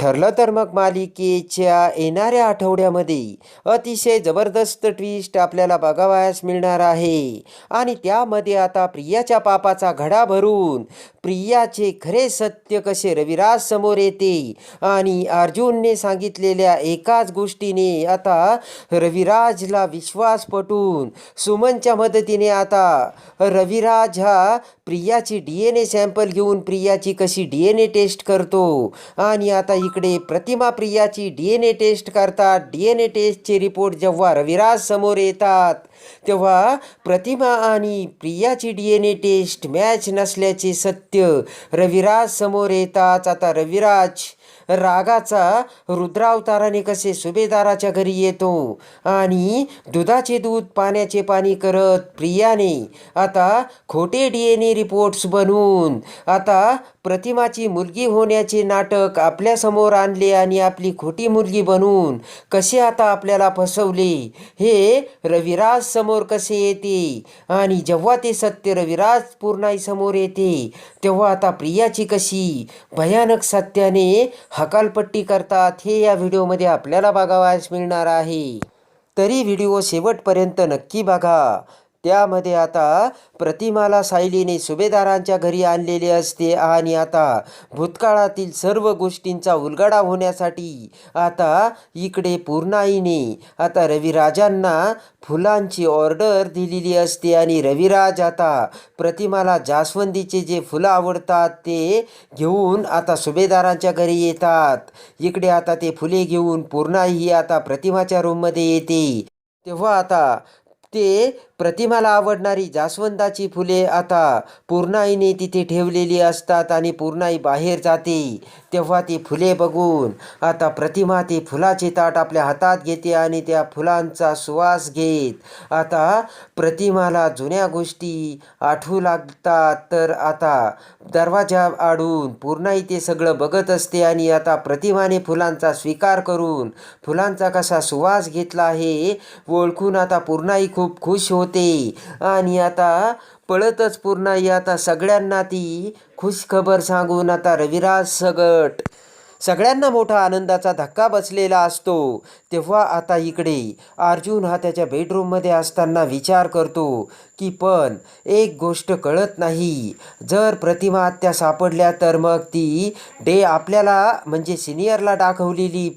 ठरलं तर मग मालिकेच्या येणाऱ्या आठवड्यामध्ये अतिशय जबरदस्त ट्विस्ट आपल्याला बघावयास मिळणार आहे. आणि त्यामध्ये आता प्रियाच्या पापाचा घडा भरून प्रियाचे खरे सत्य कसे रविराज समोर येते आणि अर्जुनने सांगितलेल्या एकाच गोष्टीने आता रविराजला विश्वास पटून सुमनच्या मदतीने आता रविराज हा प्रियाची डी एन ए सॅम्पल घेऊन प्रियाची कशी डी एन ए टेस्ट करतो आणि आता इकडे प्रतिमा प्रियाची डी एन ए टेस्ट करतात. डी एन ए टेस्टचे रिपोर्ट जेव्हा रविराज समोर येतात तेव्हा प्रतिमा आणि प्रियाची D N A test match नसल्याचे सत्य रविराज समोर येताच. आता रविराज रागाचा रुद्रावताराने कसे सुभेदाराच्या घरी येतो आणि दुधाचे दूध पाण्याचे पाणी करत प्रियाने आता खोटे डी एन ए रिपोर्ट्स बनवून आता प्रतिमाची मुलगी होण्याचे नाटक आपल्यासमोर आणले आणि आपली खोटी मुलगी बनवून कसे आता आपल्याला फसवले? हे रविराज समोर कसे येते? आणि जेव्हा ते सत्य रविराज पूर्णाई समोर येते तेव्हा आता प्रियाची कशी भयानक सत्याने हकालपट्टी करतात. हे या व्हिडिओमध्ये आपल्याला बघावयास मिळणार आहे. तरी व्हिडिओ शेवटपर्यंत नक्की बघा. त्यामध्ये आता प्रतिमाला सायलीने सुभेदारांच्या घरी आणलेले असते आणि आता भूतकाळातील सर्व गोष्टींचा उलगडा होण्यासाठी आता इकडे पूर्णाईने आता रविराजांना फुलांची ऑर्डर दिलेली असते आणि रविराज आता प्रतिमाला जास्वंदीचे जे फुलं आवडतात ते घेऊन आता सुभेदारांच्या घरी येतात. इकडे आता ते फुले घेऊन पूर्णाई ही आता प्रतिमाच्या रूममध्ये येते. तेव्हा आता ते प्रतिमाला आवडणारी जास्वंदाची फुले आता पूर्णाईने तिथे ठेवलेली असतात आणि पूर्णाई बाहेर जाते. तेव्हा ती फुले बघून आता प्रतिमा ती फुलाचे ताट आपल्या हातात घेते आणि त्या फुलांचा सुवास घेत आता प्रतिमाला जुन्या गोष्टी आठवू लागतात. तर आता दरवाजा आडून पूर्णाई ते सगळं बघत असते आणि आता प्रतिमाने फुलांचा स्वीकार करून फुलांचा कसा सुवास घेतला हे ओळखून आता पूर्णाई खूप खुश होत. आणि आता पळतच पूर्ण आता सगळ्यांना ती खुश खबर सांगून आता रविराज सगट. सगळ्यांना मोठा आनंदाचा धक्का बसलेला असतो. तेव्हा आता इकडे अर्जुन हा त्याच्या बेडरूममध्ये असताना विचार करतो की पण एक गोष्ट कळत नाही. जर प्रतिमा आत्या सापडल्या तर मग ती डे आपल्याला म्हणजे सिनियरला दाखवलेली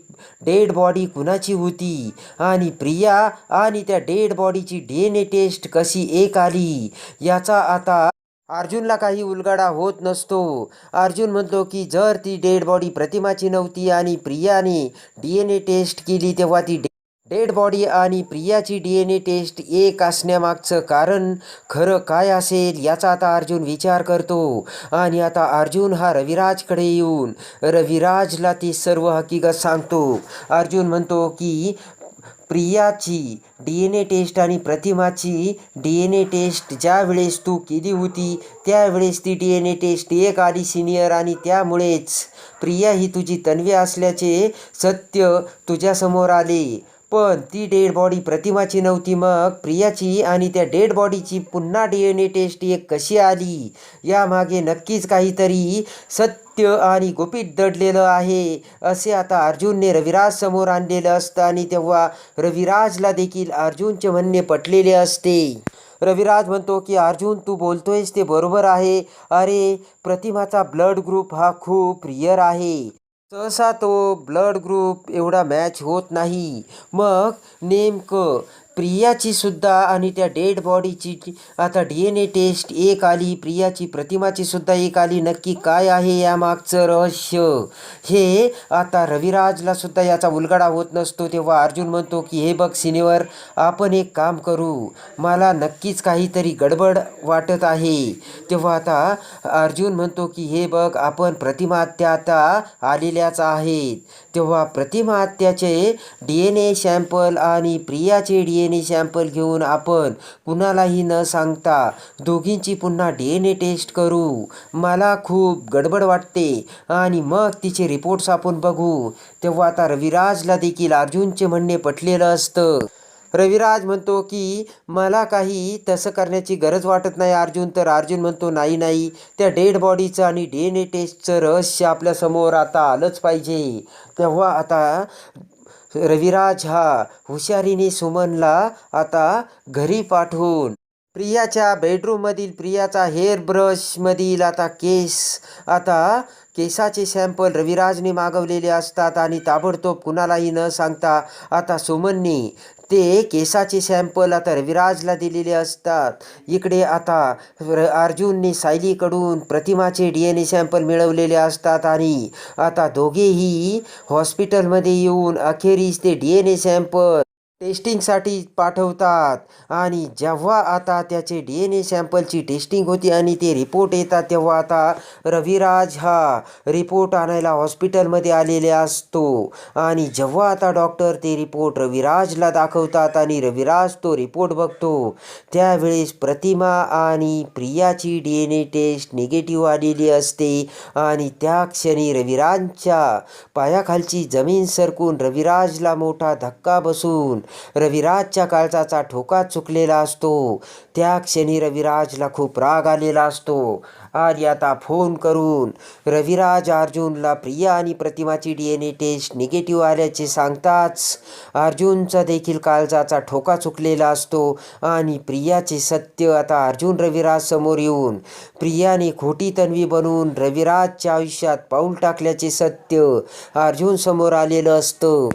डेड बॉडी कुणाची होती? आणि प्रिया आणि त्या डेड बॉडीची डी एन ए टेस्ट कशी एक आली? याचा आता अर्जुनला काही उलगडा होत नसतो. अर्जुन म्हणतो की जर ती डेड बॉडी प्रतिमाची नव्हती आणि प्रियाने डी एन ए टेस्ट केली तेव्हा ती डेड बॉडी आणि प्रियाची डी एन ए टेस्ट एक असण्यामागचं कारण खरं काय असेल याचा आता अर्जुन विचार करतो. आणि आता अर्जुन हा रविराजकडे येऊन रविराजला ती सर्व हकीकत सांगतो. अर्जुन म्हणतो की प्रियाची डी एन ए टेस्ट आणि प्रतिमाची डी एन ए टेस्ट ज्या वेळेस तू केली होती त्यावेळेस ती डी एन ए टेस्ट एक आली सिनियर आणि त्यामुळेच प्रिया ही तुझी तन्वी असल्याचे सत्य तुझ्यासमोर आले. पण ती डेड बॉडी प्रतिमाची नव्हती मग. प्रियाची आणि त्या डेड बॉडीची पुन्हा डी एन ए टेस्ट एक कशी आली? यामागे नक्कीच काहीतरी सत्य आणि गुपित दडलेलं आहे असे आता अर्जुनने रविराज समोर आणलेलं असतं आणि तेव्हा रविराजला देखील अर्जुनचे म्हणणे पटलेले असते. रविराज म्हणतो की अर्जुन तू बोलतोयस ते बरोबर आहे. अरे प्रतिमाचा ब्लड ग्रुप हा खूप रिअर आहे. सहसा तो ब्लड ग्रुप एवढा मॅच होत नाही. मग नेमकं प्रियाची सुद्धा आणि त्या डेड बॉडीची आता डी एन ए टेस्ट एक आली प्रियाची प्रतिमाची सुद्धा एक आली. नक्की काय आहे यामागचं रहस्य? हे आता रविराजला सुद्धा याचा उलगडा होत नसतो. तेव्हा अर्जुन म्हणतो की हे बघ सिनेवर आपण एक काम करू. मला नक्कीच काहीतरी गडबड वाटत आहे. तेव्हा आता अर्जुन म्हणतो की हे बघ आपण प्रतिमाहत्या आता आलेल्याच आहेत. तेव्हा प्रतिमाहत्याचे डी एन ए सॅम्पल आणि प्रियाचे डी एन ए सॅम्पल घेऊन आपण कुणालाही न सांगता दोघींची पुन्हा डी एन ए टेस्ट करू. मला खूप गडबड वाटते आणि मग तिचे रिपोर्ट्स आपण बघू. तेव्हा आता रविराजला देखील अर्जुनचे म्हणणे पटलेलं असतं. रविराज म्हणतो की मला काही तसं करण्याची गरज वाटत नाही अर्जुन. तर अर्जुन म्हणतो नाही नाही. त्या डेड बॉडीचं आणि डी एन ए टेस्टचं रहस्य आपल्यासमोर आता आलंच पाहिजे. तेव्हा आता रविराज हा हुशारीने सुमनला आता घरी पाठवून प्रियाच्या बेडरूममधील प्रियाचा हेअर ब्रशमधील आता केस आता केसाचे सॅम्पल रविराजने मागवलेले असतात आणि ताबडतोब कुणालाही न सांगता आता सुमननी ते केसाचे सॅम्पल आता रविराजला दिलेले असतात. इकडे आता र अर्जुनने सायलीकडून प्रतिमाचे डी एन ए सॅम्पल मिळवलेले असतात आणि आता दोघेही हॉस्पिटलमध्ये येऊन अखेरीस ते डी एन ए सॅम्पल टेस्टिंगसाठी पाठवतात. आणि जेव्हा आता त्याचे डी एन ए सॅम्पलची टेस्टिंग होती आणि ते रिपोर्ट येतात तेव्हा आता रविराज हा रिपोर्ट आणायला हॉस्पिटलमध्ये आलेले असतो. आणि जेव्हा आता डॉक्टर ते रिपोर्ट रविराजला दाखवतात आणि रविराज तो रिपोर्ट बघतो त्यावेळेस प्रतिमा आणि प्रियाची D N A test negative आलेली असते. आणि त्या क्षणी रविराजच्या पायाखालची जमीन सरकून रविराजला मोठा धक्का बसून रविराजच्या काळजाचा ठोका चुकलेला असतो. त्या क्षणी रविराजला खूप राग आलेला असतो. आणि आता फोन करून रविराज अर्जुनला प्रिया आणि प्रतिमाची D N A test negative आल्याचे सांगताच अर्जुनचा देखील काळजाचा ठोका चुकलेला असतो आणि प्रियाचे सत्य आता अर्जुन रविराज समोर येऊन प्रियाने खोटी तन्वी बनवून रविराजच्या आयुष्यात पाऊल टाकल्याचे सत्य अर्जुन समोर आलेलं असतं.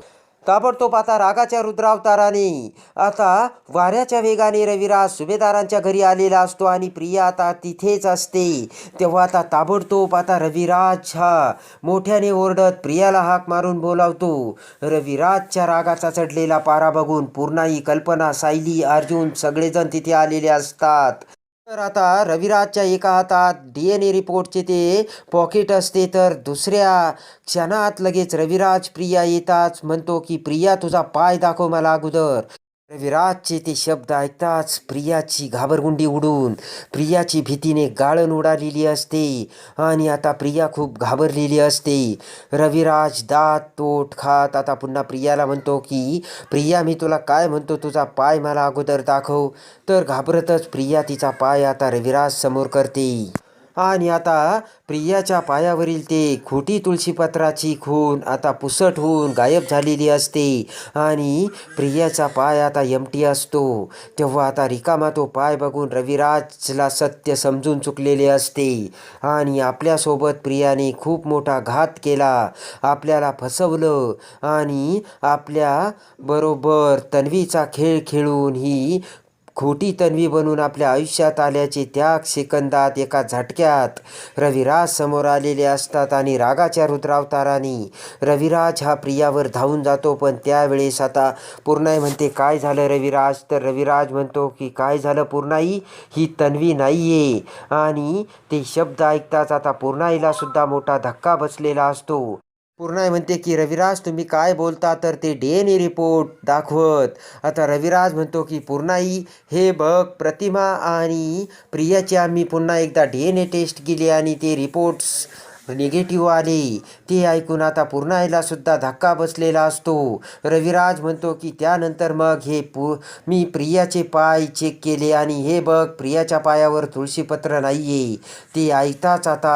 ताबडतोब आता रागाच्या रुद्रावताराने आता वाऱ्याच्या वेगाने रविराज सुभेदारांच्या घरी आलेला असतो आणि प्रिया आता तिथेच असते. तेव्हा आता ताबडतोब आता रविराज हा मोठ्याने ओरडत प्रियाला हाक मारून बोलावतो. रविराजच्या रागाचा चढलेला पारा बघून पूर्णाई कल्पना सायली अर्जुन सगळेजण तिथे आलेले असतात. तर आता रविराजच्या एका हातात डी एन ए रिपोर्टचे ते पॉकेट असते तर दुसऱ्या क्षणात लगेच रविराज प्रिया येताच म्हणतो की प्रिया तुझा पाय दाखव मला अगोदर. रविराजचे ते शब्द ऐकताच प्रियाची घाबरगुंडी उडून प्रियाची भीतीने गाळण उडालेली असते आणि आता प्रिया खूप घाबरलेली असते. रविराज दात तोट खात आता पुन्हा प्रियाला म्हणतो की प्रिया मी तुला काय म्हणतो? तुझा पाय मला अगोदर दाखव. तर घाबरतच प्रिया तिचा पाय आता रविराज समोर करते. आणि आता प्रियाच्या पायावरील ते खोटी तुळशीपत्राची खून आता पुसट होऊन गायब झालेली असते. आणि प्रियाचा पाय आता यमटी असतो. तेव्हा आता रिकामा तो पाय बघून रविराजला सत्य समजून चुकलेले असते. आणि आपल्यासोबत प्रियाने खूप मोठा घात केला. आपल्याला फसवलं. आणि आपल्या बरोबर तन्वीचा खेळ खेळून ही खोटी तन्वी बनून आपल्या आयुष्यात आल्याचे त्या सेकंदात एका झटक्यात रविराज समोर आलेले असतात आणि रागाच्या रुद्रावताराने रविराज हा प्रियावर धावून जातो पण त्यावेळेस आता पूर्णाई म्हणते काय झालं रविराज? तर रविराज म्हणतो की काय झालं पूर्णाई? ही तन्वी नाही आहे आणि ते शब्द ऐकताच आता पूर्णाईला सुद्धा मोठा धक्का बसलेला असतो. पूर्णाई म्हणते की रविराज तुम्ही काय बोलता? तर ते डी एन ए रिपोर्ट दाखवत. आता रविराज म्हणतो की पूर्णाई हे बघ प्रतिमा आणि प्रियाची आम्ही पुन्हा एकदा डी एन ए टेस्ट केली आणि ते रिपोर्ट्स निगेटिव्ह आले. ते ऐकून आता पूर्णायला सुद्धा धक्का बसलेला असतो. रविराज म्हणतो की त्यानंतर मग हे पु मी प्रियाचे पाय चेक केले आणि हे बघ प्रियाच्या पायावर तुळशीपत्र नाही आहे ते ऐकताच आता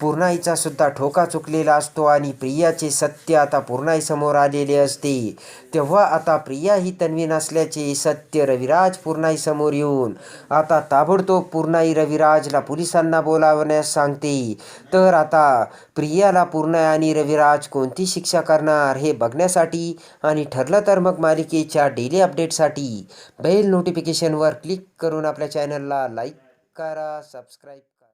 पूर्णाईचा सुद्धा ठोका चुकलेला असतो आणि प्रियाचे सत्य आता पूर्णाईसमोर आलेले असते. तेव्हा आता प्रिया ही तन्वी नसल्याचे सत्य रविराज पूर्णाईसमोर येऊन आता ताबडतोब पूर्णाई रविराजला पोलिसांना बोलावण्यास सांगते. तर आता प्रियाला पूर्ण आणि रविराज कोणती शिक्षा करणार हे बघण्यासाठी आणि ठरलं तर मग मालिकेच्या डेली अपडेटसाठी बेल नोटिफिकेशनवर क्लिक करून आपल्या चॅनलला लाईक करा सबस्क्राईब